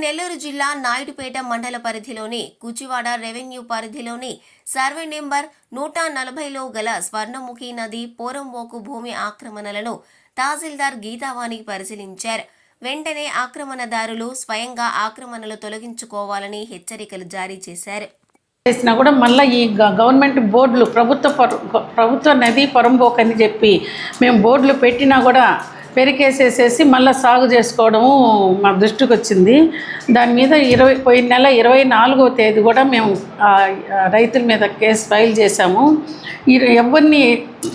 నెల్లూరు జిల్లా నాయుడుపేట మండల పరిధిలోని కుచివాడ రెవెన్యూ పరిధిలోని సర్వే నెంబర్ నూట నలభైలో గల స్వర్ణముఖి నది పోరంబోకు భూమి ఆక్రమణలను తహసీల్దార్ గీతావాణి పరిశీలించారు. వెంటనే ఆక్రమణదారులు స్వయంగా ఆక్రమణలు తొలగించుకోవాలని హెచ్చరికలు జారీ చేశారు. చేసినా కూడా మళ్ళీ ఈ గ- గవర్నమెంట్ బోర్డులు ప్రభుత్వ ప్రభుత్వ నది పొరంబోకని అని చెప్పి మేము బోర్డులు పెట్టినా కూడా పెరికేసేసేసి మళ్ళీ సాగు చేసుకోవడము మా దృష్టికి వచ్చింది. దాని మీద ఇరవై పోయిన నెల ఇరవై నాలుగో తేదీ కూడా మేము రైతుల మీద కేసు ఫైల్ చేశాము. ఎవరిని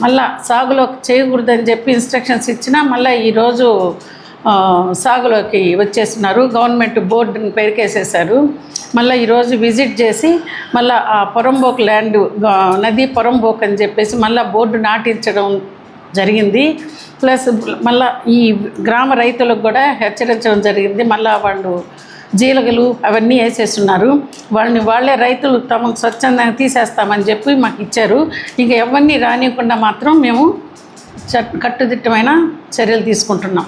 మళ్ళా సాగులో చేయకూడదని చెప్పి ఇన్స్ట్రక్షన్స్ ఇచ్చినా మళ్ళీ ఈరోజు సాగులోకి వచ్చేస్తున్నారు. గవర్నమెంట్ బోర్డుని పెరికేసేసారు మళ్ళీ ఈరోజు విజిట్ చేసి మళ్ళీ ఆ పొరంబోక్ ల్యాండ్ నది పొరంబోక్ అని చెప్పేసి మళ్ళీ బోర్డు నాటించడం జరిగింది. ప్లస్ మళ్ళా ఈ గ్రామ రైతులకు కూడా హెచ్చరించడం జరిగింది. మళ్ళీ వాళ్ళు జీలగలు అవన్నీ వేసేస్తున్నారు. వాళ్ళని వాళ్ళే రైతులు తమకు స్వచ్ఛందంగా తీసేస్తామని చెప్పి మాకు ఇచ్చారు. ఇంకా ఎవరిని రానియకుండా మాత్రం మేము చట్ కట్టుదిట్టమైన చర్యలు తీసుకుంటున్నాం.